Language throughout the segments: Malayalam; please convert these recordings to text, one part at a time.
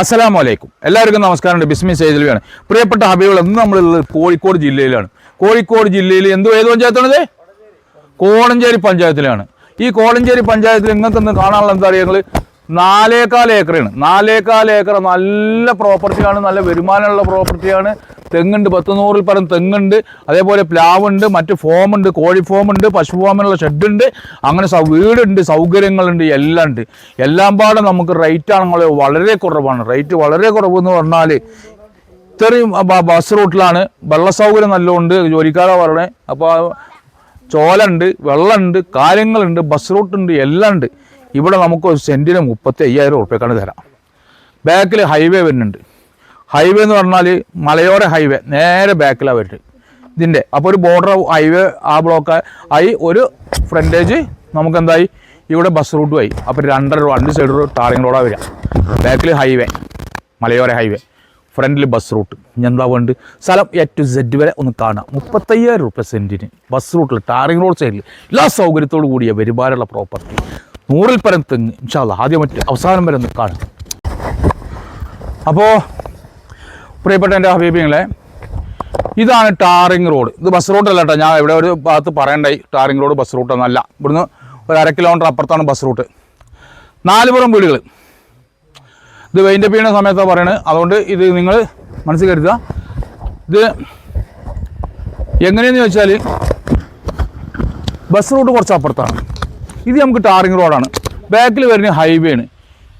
അസ്സലാമു വലൈക്കും എല്ലാവർക്കും നമസ്കാരമുണ്ട് ബിസ്മി ഏജലിയാണ് പ്രിയപ്പെട്ട ഹബീബുകൾ ഇന്ന് നമ്മളുള്ളത് കോഴിക്കോട് ജില്ലയിലാണ്. കോഴിക്കോട് ജില്ലയിൽ എന്ത് ഏത് പഞ്ചായത്താണിത്? കോളഞ്ചേരി പഞ്ചായത്തിലാണ്. ഈ കോളഞ്ചേരി പഞ്ചായത്തിൽ നിങ്ങൾക്കൊന്ന് കാണാനുള്ള എന്താ പറയുക നാലേകാൽ ഏക്കറാണ്. നാലേകാൽ ഏക്കർ നല്ല പ്രോപ്പർട്ടിയാണ് നല്ല വരുമാനമുള്ള പ്രോപ്പർട്ടിയാണ്. തെങ്ങുണ്ട് പത്ത് നൂറിൽ പരം തെങ്ങുണ്ട് അതേപോലെ പ്ലാവുണ്ട് മറ്റ് ഫോമുണ്ട് കോഴി ഫോമുണ്ട് പശു ഫോമിനുള്ള ഷെഡുണ്ട് അങ്ങനെ വീടുണ്ട് സൗകര്യങ്ങളുണ്ട് എല്ലാം ഉണ്ട്. എല്ലാം പാടെ നമുക്ക് റേറ്റ് ആണെങ്കിൽ വളരെ കുറവാണ്. റേറ്റ് വളരെ കുറവെന്ന് പറഞ്ഞാൽ ഇത്രയും ബസ് റൂട്ടിലാണ് വെള്ള സൗകര്യം നല്ലതുണ്ട് ജോലിക്കാരാണ് പറയണേ. അപ്പോൾ ചോലുണ്ട് വെള്ളമുണ്ട് കാര്യങ്ങളുണ്ട് ബസ് റൂട്ടുണ്ട് എല്ലാം ഉണ്ട്. ഇവിടെ നമുക്ക് ഒരു സെന്റിന് മുപ്പത്തി അയ്യായിരം ഉറുപ്പ്യക്കാണ് തരാം. ബാക്കിൽ ഹൈവേ വരുന്നുണ്ട്. ഹൈവേ എന്ന് പറഞ്ഞാൽ മലയോര ഹൈവേ നേരെ ബാക്കിലാണ് വരുന്നത് ഇതിന്റെ അപ്പോൾ ഒരു ബോർഡർ ഹൈവേ ആ ബ്ലോക്ക് ആയി ഒരു ഫ്രണ്ടേജ് നമുക്ക് എന്തായി ഇവിടെ ബസ് റൂട്ടും ആയി. അപ്പോൾ രണ്ടര രണ്ട് സൈഡ് ടാറിംഗ് റോഡാണ് വരിക. ബാക്കിൽ ഹൈവേ മലയോര ഹൈവേ ഫ്രണ്ടിൽ ബസ് റൂട്ട് എന്താ വേണ്ട സ്ഥലം എ ടു സെഡ് വരെ ഒന്ന് കാണാം. മുപ്പത്തയ്യായിരം റുപ്യ സെന്റിന് ബസ് റൂട്ടിൽ ടാറിംഗ് റോഡ് സൈഡിൽ എല്ലാ സൗകര്യത്തോടു കൂടിയ വരുമാനമുള്ള പ്രോപ്പർട്ടി നൂറിൽ പരം തെങ്ങ്. ഇൻഷാല്ല ആദ്യം മറ്റ് അവസാനം വരെ ഒന്ന് കാണാം. അപ്പോൾ പ്രിയപ്പെട്ട എന്റെ ഹബീബിങ്ങളെ ഇതാണ് ടാറിങ് റോഡ്. ഇത് ബസ് റൂട്ടല്ല കേട്ടോ. ഞാൻ ഇവിടെ ഒരു ഭാഗത്ത് പറയണ്ടായി. ടാറിങ് റോഡ് ബസ് റൂട്ട് എന്നല്ല. ഇവിടുന്ന് ഒരു അര കിലോമീറ്റർ അപ്പുറത്താണ് ബസ് റൂട്ട്. നാലുപുറം വീടുകൾ ഇത് വെയിന്റെ പീണ സമയത്താണ് പറയുന്നത് അതുകൊണ്ട് ഇത് നിങ്ങൾ മനസ്സിൽ കരുതുക. ഇത് എങ്ങനെയെന്ന് ചോദിച്ചാൽ ബസ് റൂട്ട് കുറച്ച് അപ്പുറത്താണ്. ഇത് നമുക്ക് ടാറിങ് റോഡാണ്. ബാക്കിൽ വരുന്ന ഹൈവേ ആണ്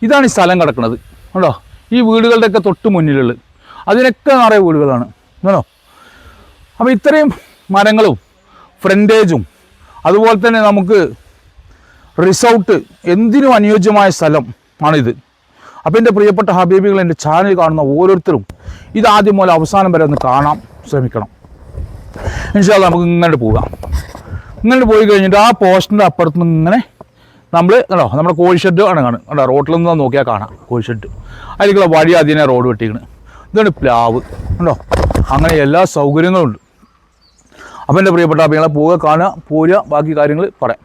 ഇതാണ് ഈ സ്ഥലം കിടക്കുന്നത്. കണ്ടോ? ഈ വീടുകളുടെയൊക്കെ തൊട്ട് മുന്നിലുള്ളത്. അതിനൊക്കെ നിറയെ വീടുകളാണ്. കേട്ടോ അപ്പോൾ ഇത്രയും മരങ്ങളും ഫ്രണ്ടേജും അതുപോലെ തന്നെ നമുക്ക് റിസോർട്ട് എന്തിനും അനുയോജ്യമായ സ്ഥലം ആണിത്. അപ്പോൾ എന്റെ പ്രിയപ്പെട്ട ഹബീബികൾ എന്റെ ചാനൽ കാണുന്ന ഓരോരുത്തരും ഇത് ആദ്യം മുതൽ അവസാനം വരെ ഒന്ന് കാണാൻ ശ്രമിക്കണം. എന്നുവെച്ചാൽ നമുക്ക് ഇങ്ങോട്ട് പോകാം. ഇങ്ങോട്ട് പോയി കഴിഞ്ഞിട്ട് ആ പോസ്റ്റിന്റെ അപ്പുറത്ത് നിന്ന് ഇങ്ങനെ നമ്മൾ കണ്ടോ? നമ്മുടെ കോഴി ഷെഡ് ആണ് കാണും കണ്ടോ? റോട്ടിൽ നിന്ന് നോക്കിയാൽ കാണാം കോഴി ഷെഡ് അതിലേക്കുള്ള വഴി അതിനെ റോഡ് വെട്ടിക്കണ്. ഇതാണ് പ്ലാവ്. ഉണ്ടോ അങ്ങനെ എല്ലാ സൗകര്യങ്ങളും ഉണ്ട് അപ്പം എന്റെ പ്രിയപ്പെട്ട അഭിങ്ങളെ പോവുക കാണുക പോരുക ബാക്കി കാര്യങ്ങൾ പറയാം.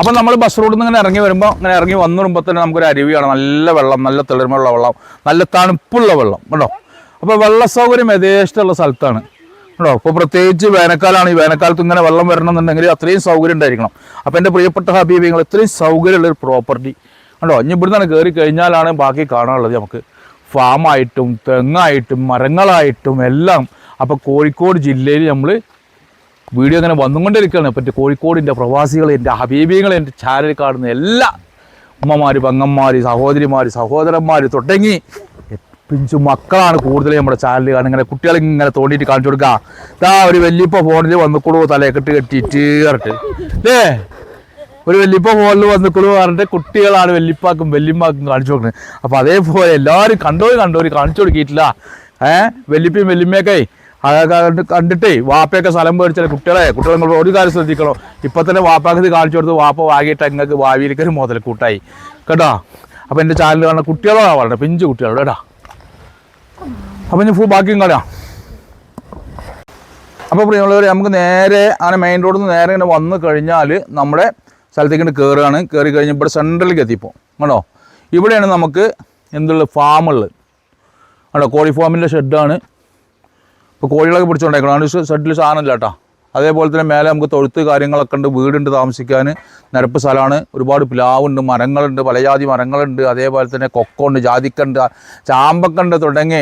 അപ്പം നമ്മൾ ബസ് റോഡിൽ നിന്ന് ഇങ്ങനെ ഇറങ്ങി വരുമ്പോൾ ഇങ്ങനെ ഇറങ്ങി വന്നിടുമ്പോൾ തന്നെ നമുക്കൊരു അരുവിയാണ്. നല്ല വെള്ളം നല്ല തെളിർമയുള്ള വെള്ളം നല്ല തണുപ്പുള്ള വെള്ളം. കേട്ടോ അപ്പോൾ വെള്ള സൗകര്യം യഥേഷ്ടമുള്ള സ്ഥലത്താണ്. കേട്ടോ ഇപ്പോൾ പ്രത്യേകിച്ച് വേനൽക്കാലമാണ് ഈ വേനൽക്കാലത്ത് ഇങ്ങനെ വെള്ളം വരണമെന്നുണ്ടെങ്കിൽ അത്രയും സൗകര്യം ഉണ്ടായിരിക്കണം. അപ്പോൾ എന്റെ പ്രിയപ്പെട്ട ഹബീബിങ്ങൾ ഇത്രയും സൗകര്യമുള്ള ഒരു പ്രോപ്പർട്ടി കേട്ടോ ഇനി ഇവിടുന്ന് കയറി കഴിഞ്ഞാലാണ് ബാക്കി കാണാനുള്ളത് നമുക്ക്. ഫാമായിട്ടും തെങ്ങായിട്ടും മരങ്ങളായിട്ടും എല്ലാം അപ്പോൾ കോഴിക്കോട് ജില്ലയിൽ നമ്മൾ വീഡിയോ അങ്ങനെ വന്നുകൊണ്ടിരിക്കുകയാണ്. പറ്റി കോഴിക്കോടിന്റെ പ്രവാസികൾ എന്റെ ഹബീബികൾ എന്റെ ചാനൽ കാണുന്ന എല്ലാ ഉമ്മമാർ പങ്ങന്മാർ സഹോദരിമാർ സഹോദരന്മാർ തുടങ്ങി പിഞ്ചു മക്കളാണ് കൂടുതൽ നമ്മുടെ ചാനൽ കാണുന്നത്. ഇങ്ങനെ കുട്ടികളെ ഇങ്ങനെ തോണ്ടിയിട്ട് കാണിച്ചു കൊടുക്കുക. ഇതാ ഒരു വല്യപ്പ ഫോണിൽ വന്നിക്കൂടൂ തലയെക്കെട്ട് കെട്ടിയിട്ട് പറഞ്ഞിട്ട്. ഏ ഒരു വല്യപ്പ ഫോണിൽ വന്നിക്കുള്ളൂ പറഞ്ഞിട്ട് കുട്ടികളാണ് വെല്ലിപ്പാക്കും വെല്ലിമ്മാക്കും കാണിച്ചു കൊടുക്കുന്നത് അപ്പോൾ അതേപോലെ എല്ലാവരും കണ്ടോര് കണ്ടോര് കാണിച്ചു കൊടുക്കിയിട്ടില്ല. ഏഹ് വല്യപ്പയും വെല്ലിമ്മയൊക്കെ അതൊക്കെ കണ്ട് കണ്ടിട്ടേ വാപ്പയൊക്കെ സ്ഥലം മേടിച്ചാൽ കുട്ടികളെ? നിങ്ങൾ ഒരു കാര്യം ശ്രദ്ധിക്കണം. ഇപ്പം തന്നെ വാപ്പാക്ക് കാണിച്ചു കൊടുത്ത് വാപ്പ വാങ്ങിയിട്ട് അങ്ങക്ക് വാവിയിലേക്കൊരു മുതൽ മുതൽക്കൂട്ടായി. കേട്ടോ? അപ്പോൾ എന്റെ ചാനൽ കാണുന്ന കുട്ടികളോടാ വളരെ പിഞ്ചു കുട്ടികളോട് കേട്ടോ. അപ്പം ഇനി ഫുൾ ബാക്കിയും കളയാം. അപ്പോൾ പ്രിയമുള്ളവർ നമുക്ക് നേരെ അങ്ങനെ മെയിൻ റോഡിൽ നിന്ന് നേരെ ഇങ്ങനെ വന്നു കഴിഞ്ഞാൽ നമ്മുടെ സ്ഥലത്തേക്ക് കയറുകയാണ് കയറി കഴിഞ്ഞ് ഇവിടെ സെൻട്രലിലേക്ക് എത്തിപ്പോൾ കണ്ടോ? ഇവിടെയാണ് നമുക്ക് എന്തുള്ള ഫാമുള്ളത് കണ്ടോ? കോഴി ഫാമിന്റെ ഷെഡാണ് ഇപ്പോൾ കോഴികളൊക്കെ പിടിച്ചുകൊണ്ടേക്കണം അതുകൊണ്ട് ഷെഡിൽ സാധനമില്ല കേട്ടോ. അതേപോലെ തന്നെ മേലെ നമുക്ക് തൊഴുത്ത് കാര്യങ്ങളൊക്കെ ഉണ്ട് വീടുണ്ട് താമസിക്കാൻ. നിരപ്പ് സ്ഥലമാണ്. ഒരുപാട് പ്ലാവുണ്ട് മരങ്ങളുണ്ട് പലജാതി മരങ്ങളുണ്ട്. അതേപോലെ തന്നെ കൊക്കുണ്ട് ജാതിക്കുണ്ട് ചാമ്പക്കുണ്ട് തുടങ്ങി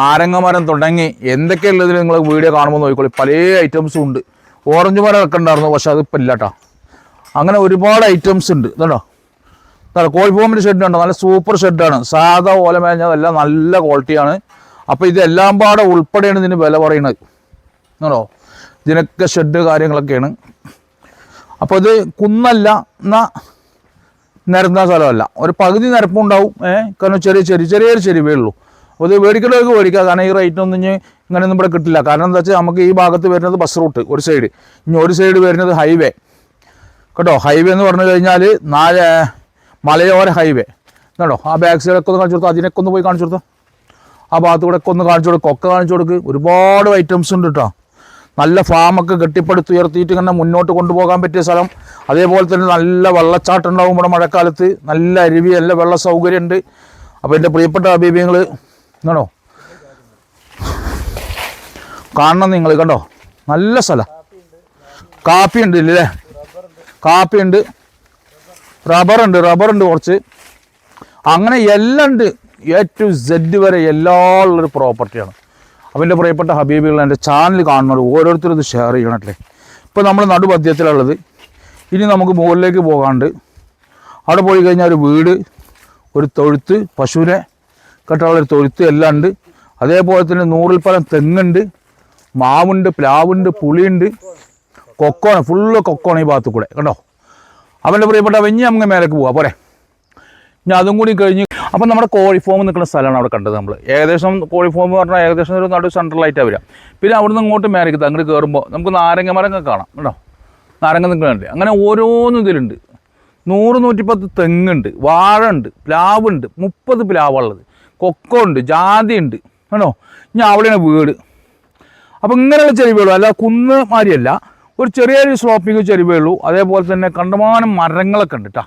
നാരങ്ങ മരം തുടങ്ങി. എന്തൊക്കെയുള്ളതിൽ നിങ്ങൾ വീഡിയോ കാണുമ്പോൾ നോക്കിക്കോളി. പല ഐറ്റംസും ഉണ്ട്. ഓറഞ്ച് മരം ഒക്കെ ഉണ്ടായിരുന്നു പക്ഷെ അതിപ്പോൾ ഇല്ല കേട്ടോ. അങ്ങനെ ഒരുപാട് ഐറ്റംസ് ഉണ്ട്. ഇതുണ്ടോ? കേട്ടോ കോഴിഫോമിന്റെ ഷെഡ് നല്ല സൂപ്പർ ഷെഡാണ് സാധാ ഓല മേഞ്ഞതെല്ലാം നല്ല ക്വാളിറ്റിയാണ് അപ്പോൾ ഇതെല്ലാം പാടെ ഉൾപ്പെടെയാണ് ഇതിന് വില പറയുന്നത്. ആണോ ഇതിനൊക്കെ ഷെഡ് കാര്യങ്ങളൊക്കെയാണ്. അപ്പോൾ ഇത് കുന്നല്ല എന്നാൽ നിരന്ന സ്ഥലമല്ല. ഒരു പകുതി നിരപ്പുണ്ടാവും. ഏഹ് കാരണം ചെറിയ ചെറിയ ചെറിയൊരു ചെരുവേ ഉള്ളൂ. അപ്പോൾ ഇത് മേടിക്കേണ്ടവർക്ക് മേടിക്കുക കാരണം ഈ റേറ്റൊന്നും ഇനി ഇങ്ങനെയൊന്നും ഇവിടെ കിട്ടില്ല. കാരണം എന്താ വെച്ചാൽ നമുക്ക് ഈ ഭാഗത്ത് വരുന്നത് ബസ് റൂട്ട് ഒരു സൈഡ് ഇനി ഒരു സൈഡ് വരുന്നത് ഹൈവേ കേട്ടോ ഹൈവേ എന്ന് പറഞ്ഞു കഴിഞ്ഞാൽ നാല് മലയോര ഹൈവേ കേട്ടോ ആ ബാക്ക് സൈഡൊക്കെ ഒന്ന് കാണിച്ചു കൊടുത്തു അതിനൊക്കെ ഒന്ന് പോയി കാണിച്ചു കൊടുത്തോ. ആ ഭാഗത്തൂടെ ഒക്കെ ഒന്ന് കാണിച്ചു കൊടുക്കും ഒക്കെ കാണിച്ചു കൊടുക്ക്. ഒരുപാട് ഐറ്റംസ് ഉണ്ട് കേട്ടോ നല്ല ഫാമൊക്കെ കെട്ടിപ്പടുത്ത് ഉയർത്തിയിട്ട് ഇങ്ങനെ മുന്നോട്ട് കൊണ്ടുപോകാൻ പറ്റിയ സ്ഥലം. അതേപോലെ തന്നെ നല്ല വെള്ളച്ചാട്ടം ഉണ്ടാവും ഇവിടെ മഴക്കാലത്ത്. നല്ല അരുവി നല്ല വെള്ള സൗകര്യമുണ്ട് അപ്പോൾ എന്റെ പ്രിയപ്പെട്ട അഭിപ്രായങ്ങൾ എന്നാണോ കാണണം നിങ്ങൾ കണ്ടോ? നല്ല സ്ഥലം. കാപ്പി ഉണ്ട് ഇല്ലേ കാപ്പി റബ്ബറുണ്ട്. റബ്ബറുണ്ട് കുറച്ച്. അങ്ങനെ എല്ലാം ഉണ്ട്. എ ടു സെഡ് വരെ എല്ലാ ഉള്ളൊരു പ്രോപ്പർട്ടിയാണ് അപ്പം എന്റെ പ്രിയപ്പെട്ട ഹബീബികൾ എന്റെ ചാനൽ കാണുന്നത് ഓരോരുത്തരും ഇത് ഷെയർ ചെയ്യണല്ലേ ഇപ്പോൾ നമ്മൾ നടുമധ്യത്തിലുള്ളത്. ഇനി നമുക്ക് മുകളിലേക്ക് പോകാണ്ട് അവിടെ പോയി കഴിഞ്ഞാൽ ഒരു വീട് ഒരു തൊഴുത്ത് പശുവിനെ കെട്ടാനുള്ള ഒരു തൊഴുത്ത് എല്ലാം ഉണ്ട്. അതേപോലെ തന്നെ നൂറിൽ പരം തെങ്ങുണ്ട്. മാവുണ്ട് പ്ലാവുണ്ട് പുളിയുണ്ട്. കൊക്കോണ് ഫുള്ള് കൊക്കോണ് ഈ ഭാഗത്ത് കൂടെ കണ്ടോ? അവന്റെ പ്രിയപ്പെട്ട വെഞ്ഞി അങ്ങ് മേലേക്ക് പോവാ പോരെ. ഇനി അതും കൂടി കഴിഞ്ഞ് അപ്പം നമ്മുടെ കോഴി ഫോം നിൽക്കുന്ന സ്ഥലമാണ് അവിടെ കണ്ടത് നമ്മൾ ഏകദേശം കോഴി ഫോം എന്ന് പറഞ്ഞാൽ ഏകദേശം ഒരു നടു സെൻട്രലായിട്ടാണ് വരിക. പിന്നെ അവിടെ നിന്ന് ഇങ്ങോട്ട് മേലേക്ക് അങ്ങോട്ട് കയറുമ്പോൾ നമുക്ക് നാരങ്ങ മരങ്ങൾ കാണാം കേട്ടോ നാരങ്ങ നിൽക്കുന്നുണ്ട് അങ്ങനെ ഓരോന്നും ഇതിലുണ്ട്. നൂറ് നൂറ്റിപ്പത്ത് തെങ്ങുണ്ട് വാഴ ഉണ്ട് പ്ലാവുണ്ട് മുപ്പത് പ്ലാവുള്ളത് കൊക്കോ ഉണ്ട് ജാതി ഉണ്ട് കേട്ടോ ഇനി അവിടെയാണ് വീട്. അപ്പോൾ ഇങ്ങനെയുള്ള വീടും അല്ല കുന്ന് മാതിരിയല്ല ഒരു ചെറിയൊരു സ്ലോപ്പിങ് ചെരുവേ ഉള്ളൂ. അതേപോലെ തന്നെ കണ്ടമാനം മരങ്ങളൊക്കെ ഉണ്ട് കേട്ടോ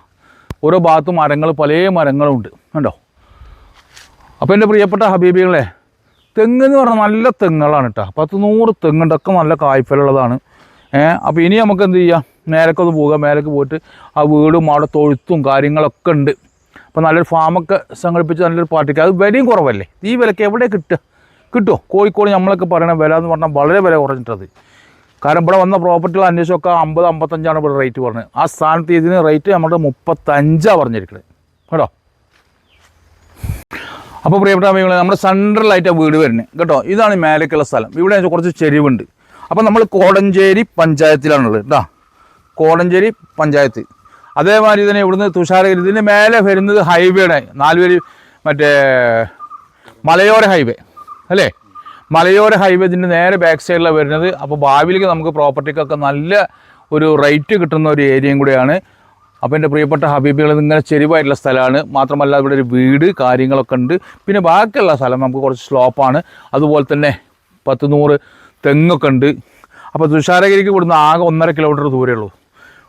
ഓരോ ഭാഗത്തും മരങ്ങൾ പല മരങ്ങളും ഉണ്ട് കണ്ടോ? അപ്പോൾ എന്റെ പ്രിയപ്പെട്ട ഹബീബികളെ തെങ്ങ് എന്ന് പറഞ്ഞാൽ നല്ല തെങ്ങുകളാണ് കേട്ടോ പത്ത് നൂറ് തെങ്ങുണ്ട് ഒക്കെ നല്ല കായ്ഫലുള്ളതാണ് ഏഹ് അപ്പോൾ ഇനി നമുക്ക് എന്ത് ചെയ്യാം? മേലേക്ക് ഒന്ന് പോകാം മേലേക്ക് പോയിട്ട് ആ വീടും അവിടെ തൊഴുത്തും കാര്യങ്ങളൊക്കെ ഉണ്ട്. അപ്പോൾ നല്ലൊരു ഫാമൊക്കെ സംഘടിപ്പിച്ച് നല്ലൊരു പാർട്ടിക്ക്. അത് വിലയും കുറവല്ലേ? ഈ വിലക്ക് എവിടെ കിട്ടുക? കിട്ടുമോ കോഴിക്കോട് നമ്മളൊക്കെ പറയണ വില എന്ന് പറഞ്ഞാൽ വളരെ വില കുറഞ്ഞിട്ടത്. കാരണം ഇവിടെ വന്ന പ്രോപ്പർട്ടികൾ അന്വേഷിച്ചൊക്കെ അമ്പത് അമ്പത്തഞ്ചാണ് ഇവിടെ റേറ്റ് പറഞ്ഞത്. ആ സ്ഥാനത്ത് ഇതിന് റേറ്റ് നമ്മുടെ മുപ്പത്തഞ്ചാണ് പറഞ്ഞിരിക്കുന്നത് കേട്ടോ? അപ്പോൾ പ്രിയപ്പെട്ട അമ്മകളെ നമ്മുടെ സെൻട്രലായിട്ട് വീട് വരുന്നത് കേട്ടോ? ഇതാണ് മേലേക്കുള്ള സ്ഥലം. ഇവിടെ കുറച്ച് ചെരിവുണ്ട്. അപ്പോൾ നമ്മൾ കോടഞ്ചേരി പഞ്ചായത്തിലാണുള്ളത് കേട്ടോ കോടഞ്ചേരി പഞ്ചായത്ത്. അതേമാതിരി തന്നെ ഇവിടുന്ന് തുഷാരഗിരി ഇതിന്റെ മേലെ വരുന്നത് ഹൈവേയുടെ നാലുപേര് മറ്റേ മലയോര ഹൈവേ അല്ലേ? മലയോര ഹൈവേ ഇതിന്റെ നേരെ ബാക്ക് സൈഡിലാണ് വരുന്നത്. അപ്പോൾ ഭാവിയിലേക്ക് നമുക്ക് പ്രോപ്പർട്ടിക്കൊക്കെ നല്ല ഒരു റേറ്റ് കിട്ടുന്ന ഒരു ഏരിയയും കൂടിയാണ്. അപ്പോൾ എന്റെ പ്രിയപ്പെട്ട ഹബീബികൾ ഇങ്ങനെ ചെരിവായിട്ടുള്ള സ്ഥലമാണ്. മാത്രമല്ല ഇവിടെ ഒരു വീട് കാര്യങ്ങളൊക്കെ ഉണ്ട്. പിന്നെ ബാക്കിയുള്ള സ്ഥലം നമുക്ക് കുറച്ച് സ്ലോപ്പാണ് അതുപോലെ തന്നെ പത്ത് നൂറ് തെങ്ങൊക്കെ ഉണ്ട്. അപ്പോൾ തുഷാരഗിരിക്ക് ഇവിടുന്ന് ആകെ ഒന്നര കിലോമീറ്റർ ദൂരമേ ഉള്ളൂ.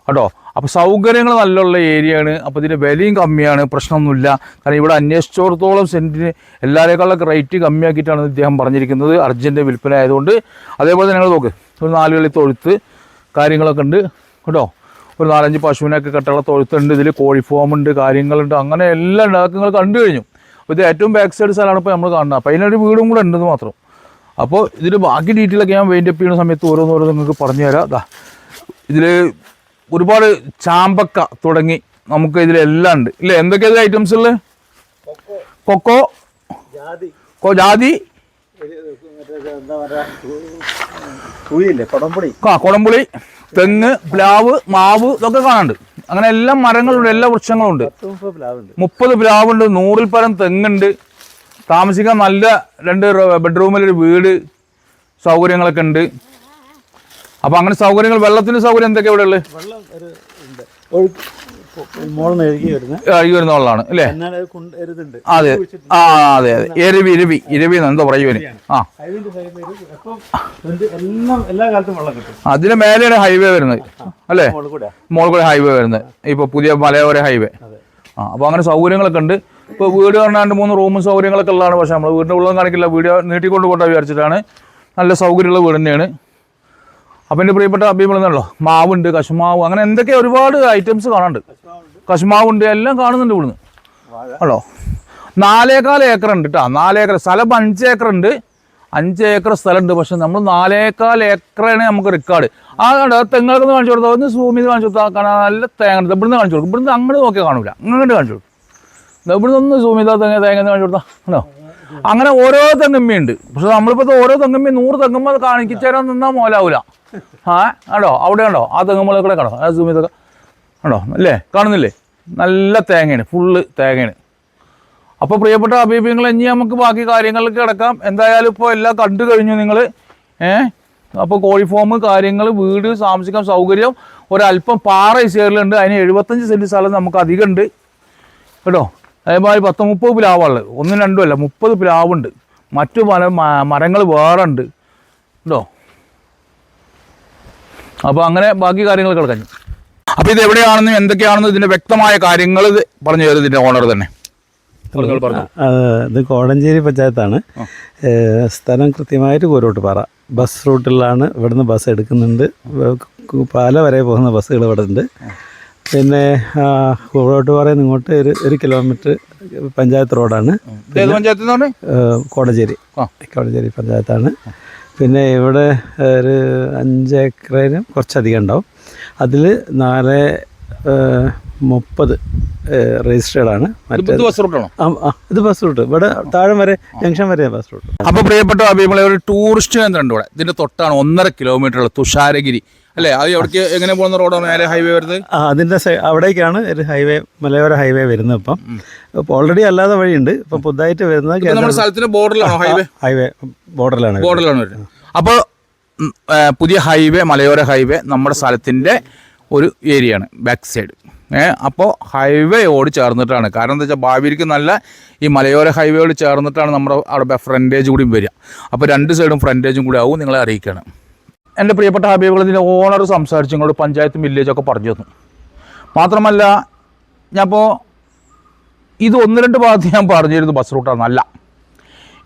കേട്ടോ? അപ്പോൾ സൗകര്യങ്ങൾ നല്ലുള്ള ഏരിയയാണ് അപ്പോൾ ഇതിന്റെ വിലയും കമ്മിയാണ്. പ്രശ്നമൊന്നുമില്ല. കാരണം ഇവിടെ അന്വേഷിച്ചിടത്തോളം സെന്റിന് എല്ലാവരേക്കാളൊക്കെ റേറ്റ് കമ്മിയാക്കിയിട്ടാണ് ഇദ്ദേഹം പറഞ്ഞിരിക്കുന്നത്. അർജന്റ് വിൽപ്പന ആയതുകൊണ്ട്. അതേപോലെ തന്നെ നിങ്ങൾ നോക്ക്. ഒരു നാല് കളി തൊഴുത്ത് കാര്യങ്ങളൊക്കെ ഉണ്ട്. കേട്ടോ? ഒരു നാലഞ്ച് പശുവിനൊക്കെ കെട്ടുള്ള തൊഴുത്തുണ്ട്. ഇതിൽ കോഴി ഉണ്ട് കാര്യങ്ങളുണ്ട്. അങ്ങനെ എല്ലാം ഉണ്ട് അതൊക്കെ നിങ്ങൾ കണ്ടു കഴിഞ്ഞു. അപ്പോൾ ഇത് ഏറ്റവും ബാക്ക് സൈഡ് സ്ഥലമാണ് ഇപ്പോൾ നമ്മൾ കാണുന്നത്. അപ്പോൾ അതിനൊരു വീടും കൂടെ ഉണ്ടെന്ന് മാത്രം. അപ്പോൾ ഇതിൽ ബാക്കി ഡീറ്റെയിലൊക്കെ ഞാൻ വെയിന്റെ ചെയ്യുന്ന സമയത്ത് ഓരോന്നോരോ നിങ്ങൾക്ക് പറഞ്ഞു തരാം ഇതിൽ ഒരുപാട് ചാമ്പക്ക തുടങ്ങി നമുക്ക് ഇതിലെല്ലാം ഉണ്ട്. ഇല്ലേ എന്തൊക്കെയാ ഐറ്റംസ് ഉള്ളത് കൊക്കോ. കൊ- ജാതി? ആ കുടംപുളി തെങ്ങ് പ്ലാവ് മാവ് ഇതൊക്കെ കാണാണ്ട് അങ്ങനെ എല്ലാ മരങ്ങളുണ്ട് എല്ലാ വൃക്ഷങ്ങളും ഉണ്ട് മുപ്പത് പ്ലാവുണ്ട് നൂറിൽ പരം തെങ്ങുണ്ട്. താമസിക്കാൻ നല്ല രണ്ട് ബെഡ്റൂമിലൊരു വീട് സൗകര്യങ്ങളൊക്കെ ഉണ്ട്. അപ്പോൾ അങ്ങനെ സൗകര്യങ്ങൾ വെള്ളത്തിന് സൗകര്യം എന്തൊക്കെ ഇവിടെ ഉള്ളത് വെള്ളം ഒരു ഉണ്ട്. ഒഴുക്ക് മോളിന്ന് എഴുകി വരുന്ന. വെള്ളമാണ് അല്ലേ? എന്നാൽ അത് കുണ്ട് എരുതുണ്ട് അതെ. ആ അതെ അതെ. എരുവി ഇരവി ഇരവി എന്ന് എന്തോ പറയുവന് ആ. ഹൈവേന്റെ സൈഡിൽ എപ്പം എന്ത് എല്ലാം എല്ലാ കാലത്തും വെള്ളം കിട്ടും. അതിന് മേലെയാണ് ഹൈവേ വരുന്നത് അല്ലേ? മോളിൽ കൂടെ. ഹൈവേ വരുന്നത്. ഇപ്പോൾ പുതിയ മലയോര ഹൈവേ. ആ അപ്പോൾ അങ്ങനെ സൗകര്യങ്ങളൊക്കെ ഉണ്ട്. ഇപ്പോൾ വീട് പറഞ്ഞാൽ രണ്ട് മൂന്ന് റൂമും സൗകര്യങ്ങളൊക്കെ ഉള്ളതാണ്. പക്ഷേ നമ്മൾ വീടിന്റെ ഉള്ളതും കാണിക്കില്ല. വീഡിയോ നീട്ടിക്കൊണ്ട് പോകട്ടെ വിചാരിച്ചിട്ടാണ്. നല്ല സൗകര്യമുള്ള വീട് തന്നെയാണ്. അപ്പം എന്റെ പ്രിയപ്പെട്ട അഭിമുഖങ്ങളല്ലോ മാവുണ്ട് കശുമാവ് അങ്ങനെ എന്തൊക്കെ ഒരുപാട് ഐറ്റംസ് കാണാണ്ട് കശുമാവുണ്ട് എല്ലാം കാണുന്നുണ്ട് ഇവിടുന്ന്. ആണോ നാലേകാൽ ഏക്കർ ഉണ്ട് കേട്ടോ നാലേക്കർ സ്ഥലം അഞ്ച് ഏക്കർ ഉണ്ട്. അഞ്ച് ഏക്കർ സ്ഥലമുണ്ട്. പക്ഷെ നമ്മൾ നാലേകാൽ ഏക്കറാണ് നമുക്ക് റെക്കോർഡ് ആ തെങ്ങൾക്ക് കാണിച്ചു കൊടുത്താൽ ഒന്ന് സൂം ചെയ്ത് കാണിച്ചു കൊടുത്താൽ കാണാൻ നല്ല തേങ്ങ ഇവിടുന്ന് കാണിച്ചു കൊടുക്കും. ഇവിടുന്ന് അങ്ങോട്ട് നോക്കിയാൽ കാണൂല. അങ്ങോട്ട് കാണിച്ചു കൊടുക്കും. ഇവിടുന്ന് ഒന്ന് സൂം ചെയ്താൽ തേങ്ങ തേങ്ങ കാണിച്ചു കൊടുത്താൽ കണ്ടോ? അങ്ങനെ ഓരോ തെങ്ങമ്മയുണ്ട് പക്ഷെ നമ്മളിപ്പോൾ ഓരോ തെങ്ങമ്മ നൂറ് തെങ്ങമ്മ കാണിച്ചേരാൻ നിന്നാൽ മോലാവൂല. ആ കണ്ടോ? അവിടെ കണ്ടോ? ആ തെങ്ങമ്മ കൂടെ കണ്ടോ? ആ സൂം ചെയ്തൊക്കെ കണ്ടോ? അല്ലേ? കാണുന്നില്ലേ? നല്ല തേങ്ങയാണ് ഫുള്ള് തേങ്ങയാണ്. അപ്പോൾ പ്രിയപ്പെട്ട അഭിപ്രായങ്ങൾ ഇനി നമുക്ക് ബാക്കി കാര്യങ്ങളിലേക്ക് കിടക്കാം. എന്തായാലും ഇപ്പോൾ എല്ലാം കണ്ടു കഴിഞ്ഞു നിങ്ങൾ ഏ? അപ്പോൾ കോഴിഫോം കാര്യങ്ങൾ വീട് താമസിക്കാൻ സൗകര്യം. ഒരല്പം പാറ ഈ സൈഡിലുണ്ട് അതിന് എഴുപത്തഞ്ച് സെന്റ് സ്ഥലം നമുക്ക് അധികം ഉണ്ട് കേട്ടോ? അതേമാതിരി പത്ത് മുപ്പത് പ്ലാവുള്ളത് ഒന്നും രണ്ടും അല്ല മുപ്പത് പ്ലാവുണ്ട്. മറ്റു മര മരങ്ങൾ വേറെ ഉണ്ട് കേട്ടോ? അപ്പോൾ അങ്ങനെ ബാക്കി കാര്യങ്ങൾ കിടക്കഞ്ഞു അപ്പോൾ ഇത് എവിടെയാണെന്നും എന്തൊക്കെയാണെന്നും ഇതിന്റെ വ്യക്തമായ കാര്യങ്ങൾ പറഞ്ഞു തരും ഇതിന്റെ ഓണർ തന്നെ. ഇത് കോടഞ്ചേരി പഞ്ചായത്താണ്. സ്ഥലം കൃത്യമായിട്ട് കോരോട്ടുപാറ ബസ് റൂട്ടിലാണ് ഇവിടുന്ന് ബസ് എടുക്കുന്നുണ്ട്. പാല വരെ പോകുന്ന ബസ്സുകൾ ഇവിടെ ഉണ്ട് പിന്നെ ആ, കോരോട്ടുപാറയിൽ നിന്ന് ഇങ്ങോട്ട് ഒരു ഒരു കിലോമീറ്റർ പഞ്ചായത്ത് റോഡാണ്. കോടഞ്ചേരി. കോടഞ്ചേരി പഞ്ചായത്താണ്. പിന്നെ ഇവിടെ ഒരു അഞ്ച് ഏക്കറിനും കുറച്ചധികം ഉണ്ടാവും. അതിൽ നാല് മുപ്പത് രജിസ്റ്റേർഡാണ് ഇത് ബസ് റൂട്ട് ഇവിടെ താഴെ വരെ ജംഗ്ഷൻ വരെ ബസ് റൂട്ട് അപ്പൊ പ്രിയപ്പെട്ട അഭിമുഖങ്ങളെ ഒരു ടൂറിസ്റ്റ് കേന്ദ്രം ഉണ്ട് ഇവിടെ. ഇതിന്റെ തൊട്ടാണ് ഒന്നര കിലോമീറ്റർ ഉള്ള തുഷാരഗിരി. അല്ലേ? അത് എവിടേക്ക് എങ്ങനെ പോകുന്ന റോഡാണ് നേരെ ഹൈവേ വരുന്നത്? ആ അതിന്റെ അവിടേക്കാണ് ഒരു ഹൈവേ മലയോര ഹൈവേ വരുന്നത് ഇപ്പം. ഇപ്പോൾ ഓൾറെഡി അല്ലാതെ വഴിയുണ്ട്. ഇപ്പം പുതുതായിട്ട് വരുന്നത് നമ്മുടെ സ്ഥലത്തിന്റെ ബോർഡറിലാണോ ഹൈവേ? ഹൈവേ ബോർഡറിലാണ്. ബോർഡറിലാണ് വരുന്നത്. അപ്പോൾ പുതിയ ഹൈവേ മലയോര ഹൈവേ നമ്മുടെ സ്ഥലത്തിന്റെ ഒരു ഏരിയയാണ് ബാക്ക് സൈഡ് ഏഹ് അപ്പോൾ ഹൈവേയോട് ചേർന്നിട്ടാണ്. കാരണം എന്താ വെച്ചാൽ ഭാവിയിലേക്ക് നല്ല ഈ മലയോര ഹൈവേയോട് ചേർന്നിട്ടാണ് നമ്മുടെ അവിടെ ഫ്രണ്ടേജ് കൂടി വരിക. അപ്പോൾ രണ്ട് സൈഡും ഫ്രണ്ടേജും കൂടി ആവും നിങ്ങളെ അറിയിക്കണം. എന്റെ പ്രിയപ്പെട്ട ഹബീബുകൾ ഇതിന്റെ ഓണർ സംസാരിച്ചു ഇങ്ങോട്ട് പഞ്ചായത്തും വില്ലേജൊക്കെ പറഞ്ഞു തന്നു. മാത്രമല്ല ഞാനിപ്പോൾ ഇത് ഒന്ന് രണ്ട് ഭാഗത്ത് ഞാൻ പറഞ്ഞിരുന്നു ബസ് റൂട്ടാണ് അല്ല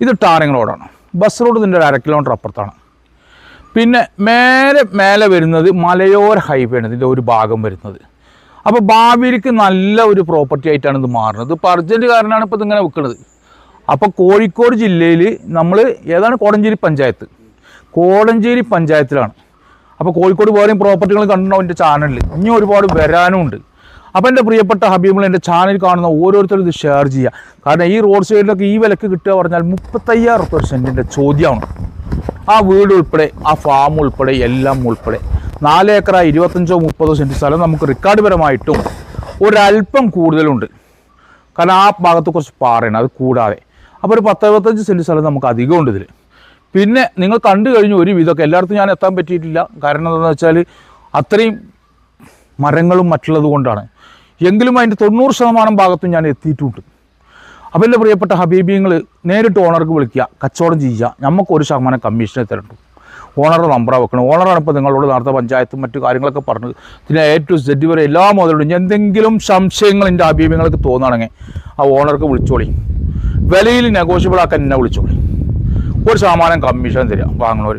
ഇത് റോഡാണ്. ബസ് റൂട്ട് ഇതിന്റെ ഒരു അര കിലോമീറ്റർ അപ്പുറത്താണ്. പിന്നെ മേലെ മേലെ വരുന്നത് മലയോര ഹൈവേ ആണ്. ഇതിന്റെ ഒരു ഭാഗം വരുന്നത്. അപ്പോൾ ഭാവിയിലേക്ക് നല്ല ഒരു പ്രോപ്പർട്ടി ആയിട്ടാണ് ഇത് മാറുന്നത്. ഇപ്പോൾ അർജന്റ് കാരനാണ് ഇപ്പോൾ ഇതിങ്ങനെ വെക്കുന്നത് അപ്പോൾ കോഴിക്കോട് ജില്ലയിൽ നമ്മൾ ഏതാണ് കോടഞ്ചേരി പഞ്ചായത്ത്. കോടഞ്ചേരി പഞ്ചായത്തിലാണ്. അപ്പോൾ കോഴിക്കോട് വേറെയും പ്രോപ്പർട്ടികൾ കണ്ടിട്ടുണ്ടാവും എന്റെ ചാനലിൽ ഇനി ഒരുപാട് വരാനും ഉണ്ട് അപ്പോൾ എന്റെ പ്രിയപ്പെട്ട ഹബീബുകൾ എന്റെ ചാനൽ കാണുന്ന ഓരോരുത്തരും ഇത് ഷെയർ ചെയ്യുക. കാരണം ഈ റോഡ് സൈഡിലൊക്കെ ഈ വിലക്ക് കിട്ടുക പറഞ്ഞാൽ മുപ്പത്തയ്യായിരം റുപ്യ സെന്റിന്റെ ചോദ്യമാണ്. ആ വീട് ഉൾപ്പെടെ ആ ഫാം ഉൾപ്പെടെ എല്ലാം ഉൾപ്പെടെ നാല് ഏക്കറ ഇരുപത്തഞ്ചോ മുപ്പതോ സെന്റ് സ്ഥലം നമുക്ക് റെക്കോർഡ് പരമായിട്ടും ഒരല്പം കൂടുതലുണ്ട്. കാരണം ആ ഭാഗത്ത് കുറച്ച് പാറയാണ് അത് കൂടാതെ. അപ്പോൾ ഒരു പത്ത് എഴുപത്തഞ്ച് സെന്റ് സ്ഥലം നമുക്ക് അധികമുണ്ട് ഇതിൽ പിന്നെ നിങ്ങൾ കണ്ടു കഴിഞ്ഞു ഒരു വിധമൊക്കെ എല്ലായിടത്തും ഞാൻ എത്താൻ പറ്റിയിട്ടില്ല. കാരണം എന്താണെന്ന് വെച്ചാൽ അത്രയും മരങ്ങളും മറ്റുള്ളത് കൊണ്ടാണ്. എങ്കിലും അതിന്റെ തൊണ്ണൂറ് ശതമാനം ഭാഗത്തും ഞാൻ എത്തിയിട്ടുണ്ട്. അപ്പോൾ എന്റെ പ്രിയപ്പെട്ട ഹബീബിങ്ങൾ നേരിട്ട് ഓണർക്ക് വിളിക്കുക. കച്ചവടം ചെയ്യുക. നമുക്ക് ഒരു ശതമാനം കമ്മീഷനെ തരണ്ടു. ഓണറുടെ നമ്പറാണ് വെക്കണം. ഓണറാണ് ഇപ്പോൾ നിങ്ങളോട് നേരത്തെ പഞ്ചായത്തും മറ്റു കാര്യങ്ങളൊക്കെ പറഞ്ഞത്. പിന്നെ എ ടു സെഡ് വരെ എല്ലാ മുതലും എന്തെങ്കിലും സംശയങ്ങൾ എന്റെ ഹബീബിങ്ങൾക്ക് തോന്നുകയാണെങ്കിൽ ആ ഓണർക്ക് വിളിച്ചോളി. വിലയിൽ നെഗോഷ്യബിൾ ആക്കാൻ എന്നെ വിളിച്ചോളി. ഒരു ശതമാനം കമ്മീഷൻ തരിക വാങ്ങണവർ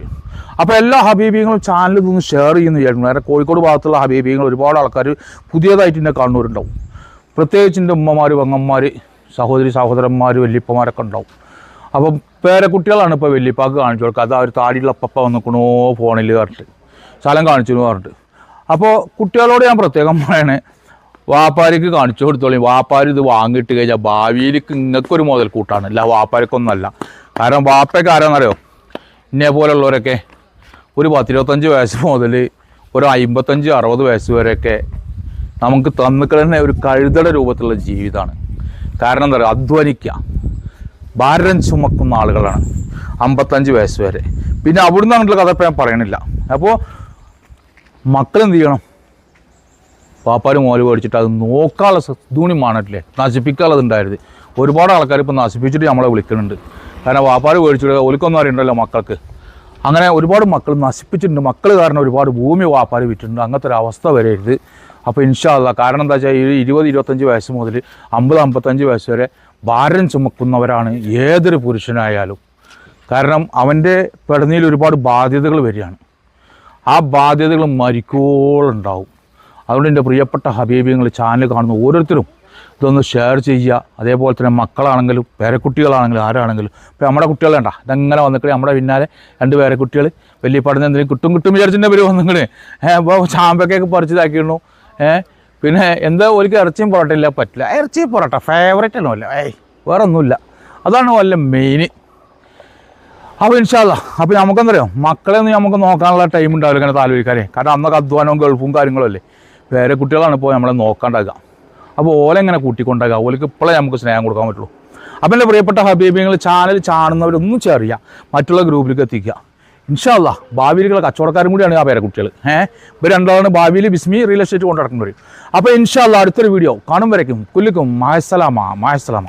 അപ്പോൾ എല്ലാ ഹബീബീങ്ങളും ചാനൽ ഇതൊന്ന് ഷെയർ ചെയ്യുന്നു ചേട്ടനും കാരണം കോഴിക്കോട് ഭാഗത്തുള്ള ഹബീബീങ്ങൾ ഒരുപാട് ആൾക്കാർ പുതിയതായിട്ട് എന്നെ കാണുന്നവരുണ്ടാവും പ്രത്യേകിച്ച് എന്റെ ഉമ്മമാർ പെങ്ങന്മാർ സഹോദരി സഹോദരന്മാർ വല്യപ്പമാരൊക്കെ ഉണ്ടാവും. അപ്പം പേരക്കുട്ടികളാണ് ഇപ്പോൾ വല്യപ്പാക്ക് കാണിച്ചു കൊടുക്കുക. അത് ഒരു താടിയുള്ള പപ്പ വന്നിക്കണോ ഫോണിൽ പറഞ്ഞിട്ട്. സ്ഥലം കാണിച്ചു എന്ന് പറഞ്ഞിട്ട്. അപ്പോൾ കുട്ടികളോട് ഞാൻ പ്രത്യേകം പറയണേ വാപ്പാരിക്ക് കാണിച്ചു കൊടുത്തോളി. വാപ്പാരി ഇത് വാങ്ങിയിട്ട് കഴിഞ്ഞാൽ ഭാവിയിലേക്ക് ഒരു മുതൽ കൂട്ടാണ് അല്ല വാപ്പാർക്കൊന്നുമല്ല കാരണം വാപ്പയ്ക്ക് ആരാന്നറിയോ? എന്നെ പോലുള്ളവരൊക്കെ ഒരു പത്തിരുപത്തഞ്ച് വയസ്സ് മുതൽ ഒരു അമ്പത്തഞ്ച് അറുപത് വയസ്സ് വരെയൊക്കെ നമുക്ക് തന്നിക്കളന്നെ ഒരു കഴുതയുടെ രൂപത്തിലുള്ള ജീവിതമാണ് കാരണം എന്താ പറയുക? അധ്വാനിക്കുക. ഭാരം ചുമക്കുന്ന ആളുകളാണ് അമ്പത്തഞ്ച് വയസ്സ് വരെ. പിന്നെ അവിടുന്ന് അങ്ങോട്ടുള്ള കഥ ഞാൻ പറയണില്ല. അപ്പോൾ മക്കൾ എന്ത് ചെയ്യണം? പാപ്പാരും മോൽ മേടിച്ചിട്ട് അത് നോക്കാനുള്ള ധൂണി മാണല്ലേ നശിപ്പിക്കാനുള്ളത് ഉണ്ടായിരുന്നു ഒരുപാട് ആൾക്കാർ ഇപ്പോൾ നശിപ്പിച്ചിട്ട് നമ്മളെ വിളിക്കുന്നുണ്ട് കാരണം വാപ്പാട് മേടിച്ചിട്ട് ഒലിക്കൊന്നും അറിയണ്ടല്ലോ മക്കൾക്ക്. അങ്ങനെ ഒരുപാട് മക്കൾ നശിപ്പിച്ചിട്ടുണ്ട്. മക്കൾ കാരണം ഒരുപാട് ഭൂമി വാപ്പാട് വിറ്റിട്ടുണ്ട്. അങ്ങനത്തെ ഒരു അവസ്ഥ വരരുത്. അപ്പോൾ ഇൻഷാല്ല കാരണം എന്താ വെച്ചാൽ ഈ ഇരുപത് ഇരുപത്തഞ്ച് വയസ്സ് മുതൽ അമ്പത് അമ്പത്തഞ്ച് വയസ്സ് വരെ ഭാരം ചുമക്കുന്നവരാണ് ഏതൊരു പുരുഷനായാലും. കാരണം അവന്റെ പെടുന്നതിൽ ഒരുപാട് ബാധ്യതകൾ വരികയാണ്. ആ ബാധ്യതകൾ മരിക്കോളുണ്ടാവും. അതുകൊണ്ട് എന്റെ പ്രിയപ്പെട്ട ഹബീബിങ്ങൾ ചാനൽ കാണുന്ന ഓരോരുത്തരും ഇതൊന്ന് ഷെയർ ചെയ്യുക. അതേപോലെ തന്നെ മക്കളാണെങ്കിലും പേരക്കുട്ടികളാണെങ്കിലും ആരാണെങ്കിലും. ഇപ്പോൾ നമ്മുടെ കുട്ടികൾ വേണ്ട ഇതെങ്ങനെ വന്നിട്ട് നമ്മുടെ പിന്നാലെ രണ്ട് പേരക്കുട്ടികൾ. വലിയ പഠനം എന്തെങ്കിലും കിട്ടും കിട്ടും വിചാരിച്ചിന്റെ പേര് വന്നിട്ട് ഏഹ് അപ്പോൾ ചാമ്പക്കൊക്കെ പറിച്ചതാക്കിയിരുന്നു ഏഹ് പിന്നെ എന്താ ഒരിക്കൽ ഇറച്ചിയും പൊറോട്ട ഇല്ല പറ്റില്ല. ഇറച്ചി പൊറോട്ട ഫേവറേറ്റ് അല്ല ഏയ് വേറെ ഒന്നുമില്ല. അതാണ് വല്ല മെയിൻ അപ്പോൾ ഇൻഷാല്ല അപ്പോൾ നമുക്കെന്തറിയാം? മക്കളെ ഒന്നും നമുക്ക് നോക്കാനുള്ള ടൈം ഉണ്ടാവില്ല ഇങ്ങനെ താലോചിക്കാനേ കാരണം അന്നൊക്കെ അധ്വാനവും ഗൾഫും കാര്യങ്ങളും അല്ലേ? വേറെ കുട്ടികളാണ് ഇപ്പോൾ നമ്മളെ നോക്കാണ്ടാകുക അപ്പോൾ ഓലെങ്ങനെ കൂട്ടിക്കൊണ്ടാകുക. ഓലക്ക് ഇപ്പോഴേ നമുക്ക് സ്നേഹം കൊടുക്കാൻ പറ്റുള്ളൂ. അപ്പം എന്റെ പ്രിയപ്പെട്ട ഹബീബിങ്ങൾ ചാനൽ ചാണുന്നവരൊന്നും ചേറിയ മറ്റുള്ള ഗ്രൂപ്പിലേക്ക് എത്തിക്കുക. ഇൻഷാല്ല ഭാവിയിലുള്ള കച്ചവടക്കാരും കൂടിയാണ് ആ പേരെ കുട്ടികൾ ഏഹ് ഇവർ രണ്ടാളാണ് ഭാവിയിൽ ബിസ്മി റിയൽ എസ്റ്റേറ്റ് കൊണ്ടു നടക്കുന്നവർ അപ്പോൾ ഇൻഷാല്ല അടുത്തൊരു വീഡിയോ കാണും വരയ്ക്കും. കുല്ലിക്കും മായസലാമ മായസലാമ.